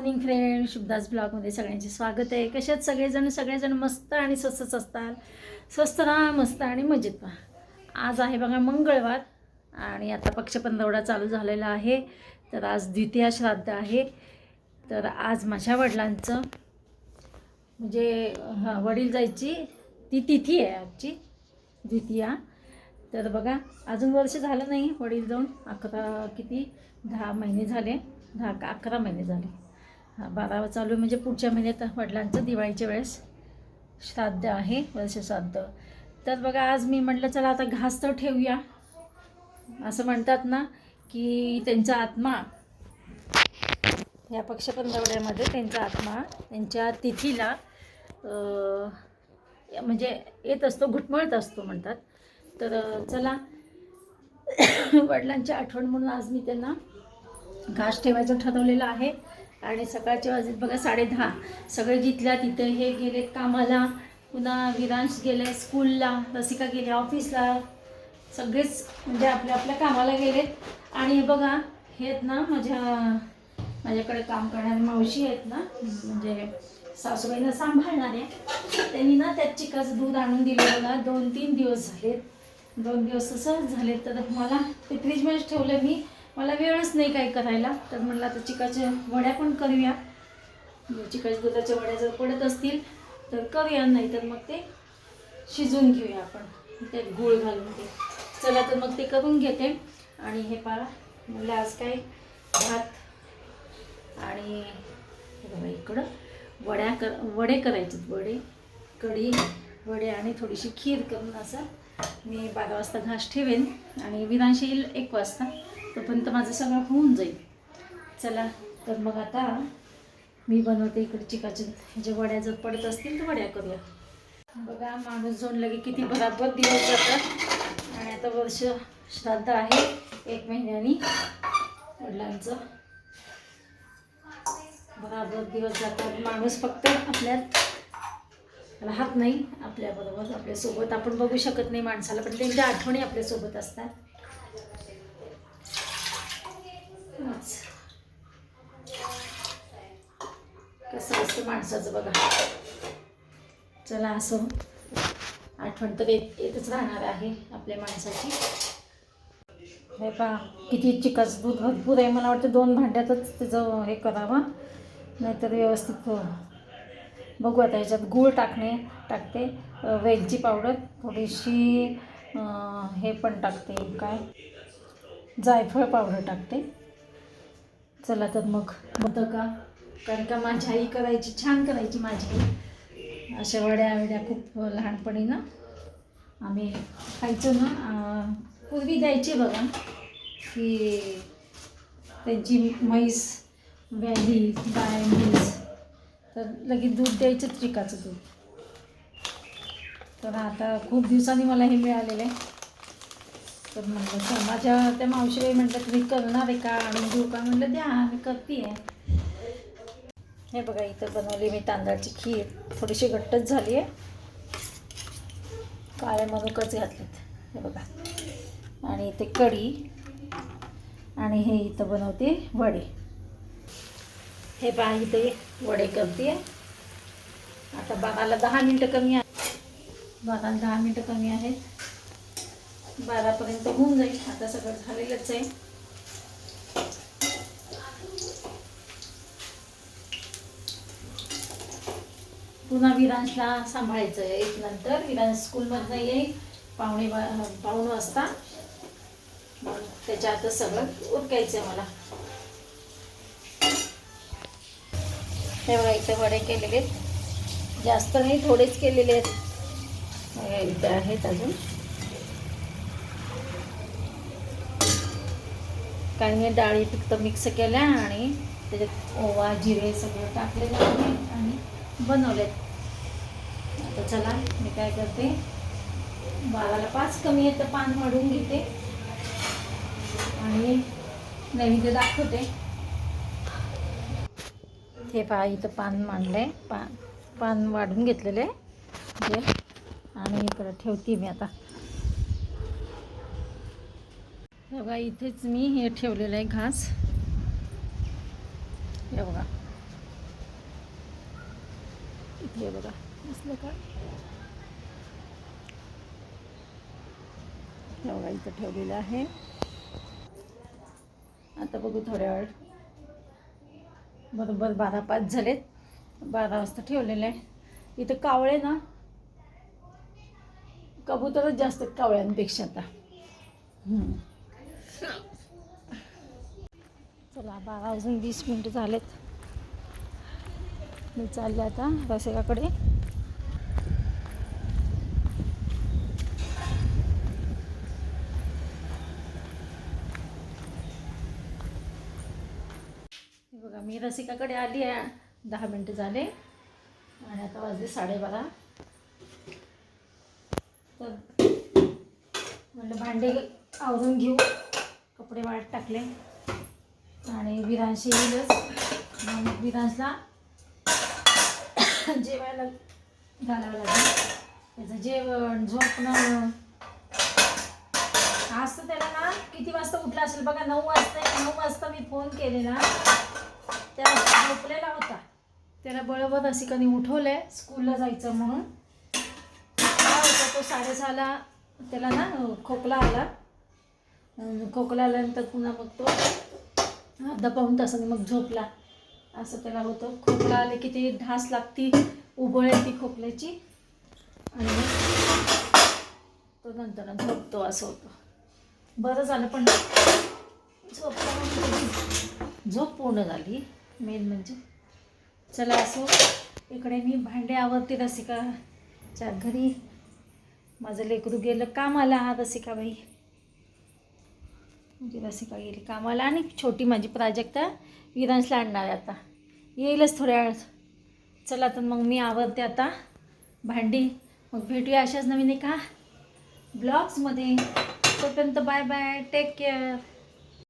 Morning friend शुभदास ब्लॉगमध्ये सगळ्यांचे स्वागत आहे. कशात सगळेजण? सगळेजण मस्त आणि स्वस्तच असतात. स्वस्त राहा मस्त आणि मजेत राहा आज आहे बघा मंगळवार आणि आता पक्षपंधवडा चालू झालेला आहे. तर आज द्वितीया श्राद्ध आहे. तर आज माझ्या वडिलांचं म्हणजे हां वडील जायची ती तिथी आहे आजची द्वितीया. तर बघा अजून वर्ष झालं नाही वडील जाऊन. अकरा किती? दहा महिने झाले. दहा का अकरा महिने झाले. बारावा चालू म्हणजे पुढच्या महिन्यात वडिलांचं दिवाळीच्या वेळेस श्राद्ध आहे वर्ष श्राद्ध तर बघा आज मी म्हटलं चला आता घास तर ठेवूया. असं म्हणतात ना की त्यांचा आत्मा या पक्षपंधवड्यामध्ये त्यांचा आत्मा त्यांच्या तिथीला म्हणजे येत असतो घुटमळत असतो म्हणतात. तर चला वडिलांची आठवण म्हणून आज मी त्यांना घास ठेवायचं ठरवलेलं आहे. आणि सकाळच्या वाजत बघा साडेदहा सगळे जिथल्या तिथे हे गेलेत कामाला. पुन्हा विरांश गेले स्कूलला रसिका गेले ऑफिसला. सगळेच म्हणजे आपल्या आपल्या कामाला गेलेत. आणि हे बघा हे आहेत ना माझ्या माझ्याकडे काम करणारे मावशी आहेत ना म्हणजे सासूबाईंना सांभाळणारे. त्यांनी ना त्यात चिकाचं दूध आणून दिलं मला. दोन तीन दिवस झालेत. दोन दिवस असं झाले तर मला ते फ्रीजमध्येच ठेवलं मी. मला वेळच नाही काही करायला. तर म्हटलं आता चिकाच्या वड्या पण करूया. म्हणजे चिकाच्या दुधाच्या वड्या जर पडत असतील तर करूया नाही तर मग ते शिजवून घेऊया आपण. त्यात गूळ घालून ते. चला तर मग ते करून घेते. आणि हे पाहा म्हणलं आज काय? भात आणि बघा इकडं वड्या कर वडे करायचे वडे. कढी वडे आणि थोडीशी खीर करून असं मी बारा वाजता घास ठेवेन. आणि विरांशी येईल एक वाजता. तोपर्यंत माझं सगळं होऊन जाईल. चला तर मग आता मी बनवते इकडे चिकाचे जे वड्या जर पडत असतील तर वड्या करूया. बघा माणूस जोडलं की किती बराबर दिवस जातात. आणि आता वर्ष श्राद्ध आहे एक महिन्यानी वडिलांचं. बराबर दिवस जातात. माणूस फक्त आपल्यात राहत नाही आपल्याबरोबर आपल्यासोबत. आपण बघू शकत नाही माणसाला पण त्यांच्या आठवणी आपल्यासोबत असतात. असतं माणसाचं बघा. चला असं आठवण तर येत येतच राहणार आहे आपल्या माणसाची. हे पा किती चिकाच दूध भरपूर आहे. मला वाटतं दोन भांड्यातच त्याचं हे करावं. नाहीतर व्यवस्थित हो. बघू आता ह्याच्यात गूळ टाकणे टाकते. वेलची पावडर थोडीशी हे पण टाकते काय? जायफळ पावडर टाकते. चला तर मग. होतं का? कारण का माझी आई करायची छान करायची माझी आई. अशा वड्या वड्या खूप लहानपणी ना आम्ही खायचो ना. पूर्वी द्यायचे बघा की त्यांची म्हैस व्याधी गाय म्हैस तर लगेच दूध द्यायचं चिकाचं दूध. तर आता खूप दिवसांनी मला हे मिळालेलं आहे. तर म्हटलं माझ्या त्या मावशीबाई म्हटलं तुम्ही करणार आहे का? आणून देऊ का? म्हटलं द्या मी करते आहे हे बघा इथं बनवली मी तांदळाची खीर. थोडीशी घट्टच झाली आहे. काळे मनुकच घातलेत. हे बघा. आणि इथे कढी. आणि हे इथं बनवते वडे. हे पहा इथे वडे करते. आता बाराला दहा मिनटं कमी आहे. बाराला दहा मिनटं कमी आहेत. बारापर्यंत होऊन जाईल. आता सगळं झालेलंच आहे. पुन्हा विरांशला सांभाळायचं आहे. एक नंतर विरांश स्कूलमधनं येईल. पाहुणे पाहुण पाऊण वाजता. त्याच्या आता सगळं उरकायचं आहे मला. हे बघा इथे वडे केलेले आहेत. जास्त नाही थोडेच केलेले आहेत. इथे आहेत अजून. काही नाही डाळी फक्त मिक्स केल्या आणि त्याच्यात ओवा जिरे सगळं टाकलेलं आहे. आणि बनवलेत. आता चला मी काय करते? बाळाला पाच कमी आहे तर पान वाढून घेते. आणि नैवेद्य दाखवते. हे पहा इथं पान मांडले पान पान वाढून घेतलेलं. आहे जे आणि इकडं ठेवते मी आता. हे बघा इथेच मी हे ठेवलेलं आहे घास. हे बघा. इथे बघा. दिसलं का? बघा इथं ठेवलेलं आहे. आता बघू थोड्या वेळ. बरोबर बारा पाच झालेत. बारा वाजता ठेवलेलं आहे. इथं कावळे ना? कबूतरच जास्त आहेत कावळ्यांपेक्षा आता. चला बारा वाजून वीस मिनटं झालेत. मी चालले आता रसिकाकडे. बघा मी रसिकाकडे आली आहे. दहा मिनटं झाले. आणि आता वाजले साडेबारा. तर म्हणलं भांडे आवरून घेऊ. कपडे वाट टाकले. आणि विरांशी येईलच. मग विरांशला जेवायला घालावं लागेल. त्याचं जेवण झोपणं आज तर त्याला ना किती वाजता उठला असेल बघा नऊ वाजता नऊ वाजता मी फोन केलेला. त्या झोपलेला होता. त्याला बरोबर उठवलं उठवलंय स्कूलला जायचं म्हणून. काय तो साडेसहाला. त्याला ना खोकला आला. खोकला आल्यानंतर पुन्हा मग तो अर्धा पाऊन तासाने मग झोपला. असं त्याला होतं. खोकला आले की ती ढास लागती उबळ ती खोकल्याची. आणि तो नंतर झोपतो असं होतं. बरं झालं पण झोपला झोप पूर्ण झाली. मेन म्हणजे चला असो इकडे मी भांडे आवरते रसिकाच्या घरी. माझं लेकरू गेलं कामाला हा रसिकाबाई. म्हणजे रसिका गेली कामाला आणि छोटी माझी प्राजक्ता विरांशला आणणार आहे आता. येईलच थोड्या वेळात. चला तर मग मी आवडते आता. भांडी. मग भेटूया अशाच नवीन एका ब्लॉग्समध्ये तोपर्यंत बाय बाय टेक केअर